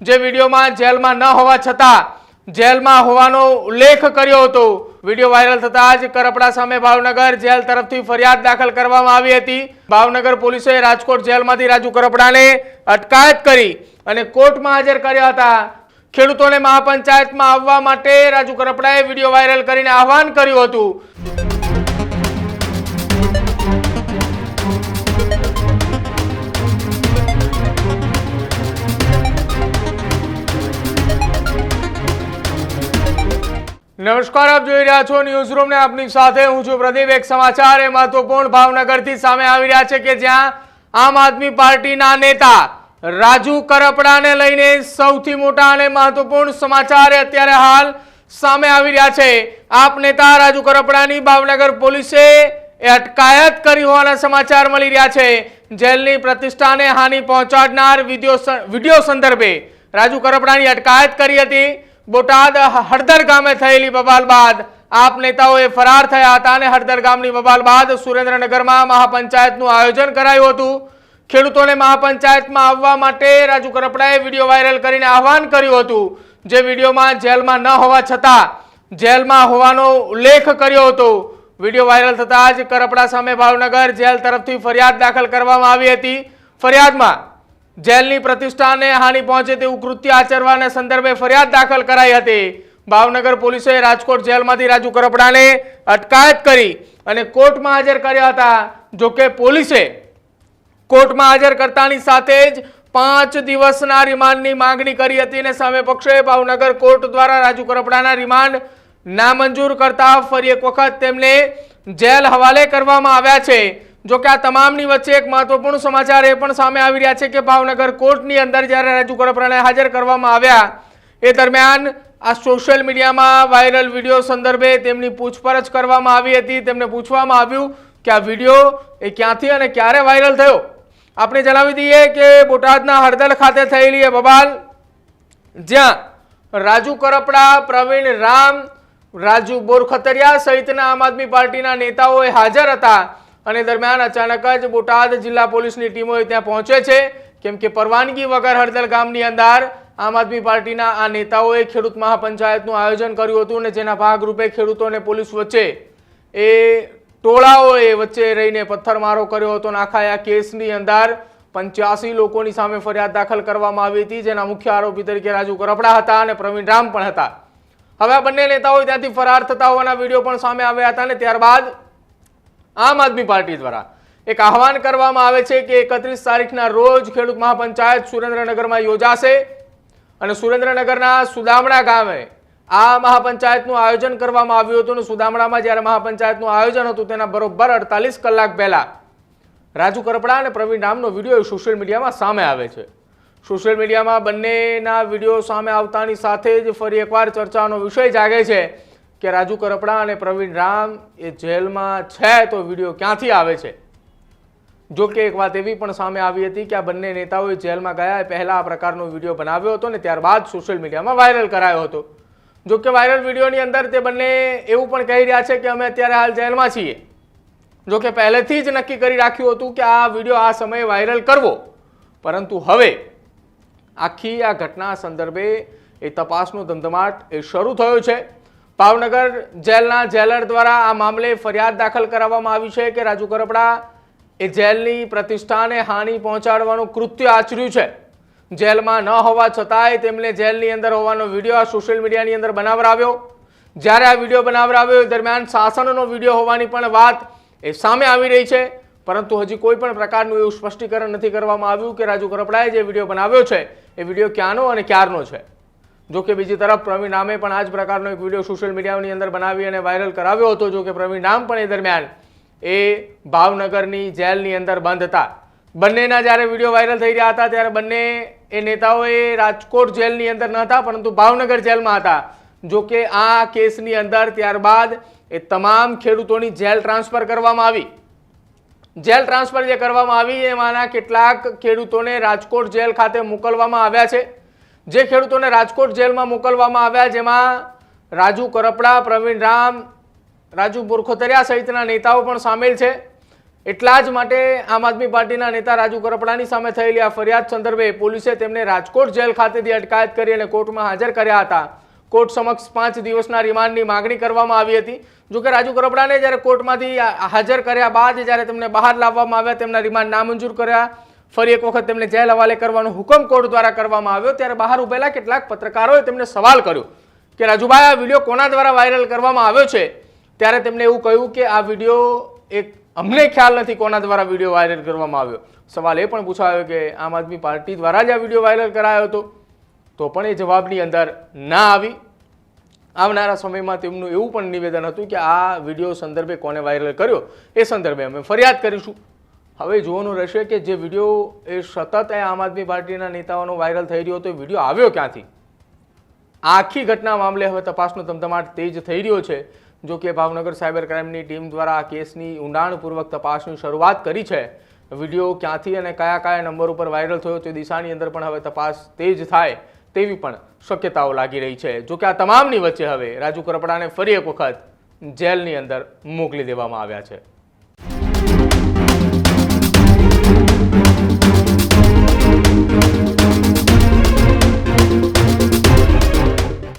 જે વિડીયોમાં જેલમાં ન હોવા છતાં જેલમાં હોવાનો ઉલ્લેખ કર્યો હતો. વીડિયો વાયરલ થતાં જ કરપડા સામે ભાવનગર જેલ તરફથી ફરિયાદ દાખલ કરવામાં આવી હતી. ભાવનગર પોલીસે રાજકોટ જેલમાંથી રાજુ કરપડાને અટકાયત કરી અને કોર્ટમાં હાજર કર્યા હતા. ખેડૂતોને મહાપંચાયતમાં આવવા માટે રાજુ કરપડાએ વીડિયો વાયરલ કરીને આહવાન કર્યું હતું. નમસ્કાર, આપ જોઈ રહ્યા છો ન્યૂઝ રૂમ ને આપની સાથે હું છું પ્રદીપ. એક સમાચાર એ મહત્વપૂર્ણ ભાવનગરથી સામે આવી રહ્યા છે કે જ્યાં આમ આદમી પાર્ટીના નેતા રાજુ કરપડાને લઈને સૌથી મોટા અને મહત્વપૂર્ણ સમાચાર અત્યારે હાલ સામે આવી રહ્યા છે. આપ નેતા રાજુ કરપડાની ભાવનગર પોલીસે એ અટકાયત કરી હોવાના સમાચાર મળી રહ્યા છે. જેલની પ્રતિષ્ઠાને હાનિ પહોંચાડનાર વીડિયો સંદર્ભે રાજુ કરપડાની અટકાયત કરી હતી. બોટાદ હળદર ગામે થયેલી બબાલ બાદ. આપ નેતાઓએ ફરાર થયા હતા અને હળદર ગામની બબાલ બાદ સુરેન્દ્રનગરમાં મહાપંચાયતનું આયોજન કરાયું હતું. ખેડૂતોને મહાપંચાયતમાં આવવા માટે રાજુ કરપડાએ વીડિયો વાયરલ કરીને આહવાન કર્યું હતું. જે વિડીયોમાં જેલમાં ન હોવા છતાં જેલમાં હોવાનો ઉલ્લેખ કર્યો હતો. વીડિયો વાયરલ થતાં જ કરપડા સામે ભાવનગર જેલ તરફથી ફરિયાદ દાખલ કરવામાં આવી હતી. ફરિયાદમાં જેલની પ્રતિષ્ઠાને હાનિ પહોંચે તેવું કૃત્ય આચરવાના સંદર્ભે ફરિયાદ દાખલ કરાઈ હતી. ભાવનગર પોલીસે રાજકોટ જેલમાંથી રાજુ કરપડાને અટકાયત કરી અને કોર્ટમાં હાજર કર્યા હતા. જોકે પોલીસે કોર્ટમાં હાજર કરતાની સાથે જ પાંચ દિવસના રિમાન્ડની માંગણી કરી હતી અને સામે પક્ષે ભાવનગર કોર્ટ દ્વારા રાજુ કરપડાના રિમાન્ડ નામંજૂર કરતા ફરી એક વખત તેમને જેલ હવાલે કરવામાં આવ્યા છે. જો કે આ તમામની વચ્ચે એક મહત્વપૂર્ણ સમાચાર એ પણ સામે આવી રહ્યા છે કે ભાવનગર કોર્ટની અંદર જ્યારે રાજુ કરપડાને હાજર કરવામાં આવ્યા, એ દરમિયાન આ સોશિયલ મીડિયામાં વાયરલ વીડિયો સંદર્ભે તેમની પૂછપરછ કરવામાં આવી હતી. તેમને પૂછવામાં આવ્યું કે આ વીડિયો એ ક્યાંથી અને ક્યારે વાયરલ થયો. આપણે જણાવી દઈએ કે બોટાદના હળદળ ખાતે થયેલી એ બબાલ, જ્યાં રાજુ કરપડા પ્રવીણ રામ, રાજુ બોરખતરિયા સહિતના આમ આદમી પાર્ટીના નેતાઓએ હાજર હતા. અને દરમિયાન અચાનક જ બોટાદ જિલ્લા પોલીસની ટીમો ત્યાં પહોંચે છે. કેમ કે પરવાનગી વગર હળદળ ગામની અંદર આમ આદમી પાર્ટીના આ નેતાઓએ ખેડૂત મહાપંચાયતનું આયોજન કર્યું હતું અને જેના ભાગરૂપે ખેડૂતો અને પોલીસ વચ્ચે એ ટોળાઓએ વચ્ચે રહીને પથ્થરમારો કર્યો હતો અને આખા આ કેસની અંદર પંચ્યાસી લોકોની સામે ફરિયાદ દાખલ કરવામાં આવી હતી, જેના મુખ્ય આરોપી તરીકે રાજુ કરપડા હતા અને પ્રવીણ રામ પણ હતા. હવે આ બંને નેતાઓ ત્યાંથી ફરાર થતા હોવાના વીડિયો પણ સામે આવ્યા હતા અને ત્યારબાદ આમ આદમી પાર્ટી દ્વારા. એક આહવાન કરવામાં આવે છે કે એકત્રીસ તારીખના રોજ ખેડૂત મહાપંચાયત સુરેન્દ્રનગરમાં યોજાશે અને સુરેન્દ્રનગરના સુદામણા ગામે આ મહાપંચાયતનું આયોજન કરવામાં આવ્યું હતું અને સુદામણામાં જ્યારે મહાપંચાયતનું આયોજન હતું તેના બરોબર અડતાલીસ કલાક પહેલા રાજુ કરપડા અને પ્રવીણ રામનો વીડિયો સોશિયલ મીડિયામાં સામે આવે છે. સોશિયલ મીડિયામાં બંનેના વીડિયો સામે આવતાની સાથે જ ફરી એકવાર ચર્ચાનો વિષય જાગે છે. કે રાજુ કરપડા અને પ્રવીણ રામ એ જેલમાં છે તો વીડિયો ક્યાંથી આવે છે? જો કે એક વાત એવી પણ સામે આવી હતી કે આ બંને નેતાઓએ જેલમાં ગયા પહેલા આ પ્રકારનો વીડિયો બનાવ્યો હતો ને ત્યારબાદ સોશિયલ મીડિયામાં વાયરલ કરાયો હતો. જો કે વાયરલ વિડીયોની અંદર તે બંને એવું પણ કહી રહ્યા છે કે અમે અત્યારે હાલ જેલમાં છીએ. જો કે પહેલેથી જ નક્કી કરી રાખ્યું હતું કે આ વીડિયો આ સમયે વાયરલ કરવો. પરંતુ હવે આખી આ ઘટના સંદર્ભે એ તપાસનો ધમધમાટ એ શરૂ થયો છે. ભાવનગર જેલના જેલર દ્વારા આ મામલે ફરિયાદ દાખલ કરાવવામાં આવી છે કે રાજુ કરપડા એ જેલની પ્રતિષ્ઠાને હાનિ પહોંચાડવાનું કૃત્ય આચર્યું છે. જેલમાં ન હોવા છતાંય તેમને જેલની અંદર હોવાનો વીડિયો આ સોશિયલ મીડિયાની અંદર બનાવરાવ્યો. જ્યારે આ વીડિયો બનાવરાવ્યો એ દરમિયાન શાસનનો વીડિયો હોવાની પણ વાત એ સામે આવી રહી છે. પરંતુ હજી કોઈ પણ પ્રકારનું એવું સ્પષ્ટીકરણ નથી કરવામાં આવ્યું કે રાજુ કરપડાએ જે વીડિયો બનાવ્યો છે, એ વીડિયો ક્યાંનો અને ક્યારનો છે? જો કે બીજી તરફ પ્રવીણ રામે પણ આ જ પ્રકારનો એક વીડિયો સોશિયલ મીડિયાની અંદર બનાવી અને વાયરલ કરાવ્યો હતો. જો કે પ્રવીણ પણ એ દરમિયાન એ ભાવનગરની જેલની અંદર બંધ હતા બંનેના જ્યારે વીડિયો વાયરલ થઈ રહ્યા હતા, ત્યારે બંને એ નેતાઓએ રાજકોટ જેલની અંદર ન હતા, પરંતુ ભાવનગર જેલમાં હતા. જો કે આ કેસની અંદર ત્યારબાદ એ તમામ ખેડૂતોની જેલ ટ્રાન્સફર કરવામાં આવી. જેલ ટ્રાન્સફર જે કરવામાં આવી, એમાંના કેટલાક ખેડૂતોને રાજકોટ જેલ ખાતે મોકલવામાં આવ્યા છે. જે ખેડૂતોને રાજકોટ જેલમાં મોકલવામાં આવ્યા, જેમાં રાજુ કરપડા, પ્રવીણ રામ, રાજુ બોરખોતરિયા સહિતના નેતાઓ પણ સામેલ છે. એટલા જ માટે આમ આદમી પાર્ટીના નેતા રાજુ કરપડાની સામે થયેલી આ ફરિયાદ સંદર્ભે પોલીસે તેમને રાજકોટ જેલ ખાતેથી અટકાયત કરી અને કોર્ટમાં હાજર કર્યા હતા. કોર્ટ સમક્ષ પાંચ દિવસના રિમાન્ડની માગણી કરવામાં આવી હતી. જોકે રાજુ કરપડાને જ્યારે કોર્ટમાંથી હાજર કર્યા બાદ જ્યારે તેમને બહાર લાવવામાં આવ્યા, તેમના રિમાન્ડ નામંજૂર કર્યા. ફરી એક વખત તેમને જેલ હવાલે કરવાનો હુકમ કોર્ટ દ્વારા કરવામાં આવ્યો. ત્યારે બહાર ઉભેલા કેટલાક પત્રકારોએ તેમને સવાલ કર્યો કે, રાજુભાઈ, આ વીડિયો કોના દ્વારા વાયરલ કરવામાં આવ્યો છે? ત્યારે તેમણે એવું કહ્યું કે, આ વીડિયો એક અમને ખ્યાલ નથી કોના દ્વારા વીડિયો વાયરલ કરવામાં આવ્યો. સવાલ એ પણ પૂછાયો કે, આમ આદમી પાર્ટી દ્વારા જ આ વીડિયો વાયરલ કરાયો હતો? તો પણ એ જવાબની અંદર ના આવી. આવનારા સમયમાં તેમનું એવું પણ નિવેદન હતું કે, આ વીડિયો સંદર્ભે કોને વાયરલ કર્યો? એ સંદર્ભે અમે ફરિયાદ કરીશું. હવે જોવાનું રહેશે કે જે વીડિયો એ સતત આમ આદમી પાર્ટીના નેતાઓનો વાયરલ થઈ રહ્યો હતો, એ વીડિયો આવ્યો ક્યાંથી? આખી ઘટના મામલે હવે તપાસનો ધમધમાટ તેજ થઈ રહ્યો છે. જો કે ભાવનગર સાયબર ક્રાઇમની ટીમ દ્વારા આ કેસની ઊંડાણપૂર્વક તપાસની શરૂઆત કરી છે. વીડિયો ક્યાંથી અને કયા કયા નંબર ઉપર વાયરલ થયો તે દિશાની અંદર પણ હવે તપાસ તેજ થાય તેવી પણ શક્યતાઓ લાગી રહી છે. જો કે આ તમામની વચ્ચે હવે રાજુ કરપડાને ફરી એક વખત જેલની અંદર મોકલી દેવામાં આવ્યા છે.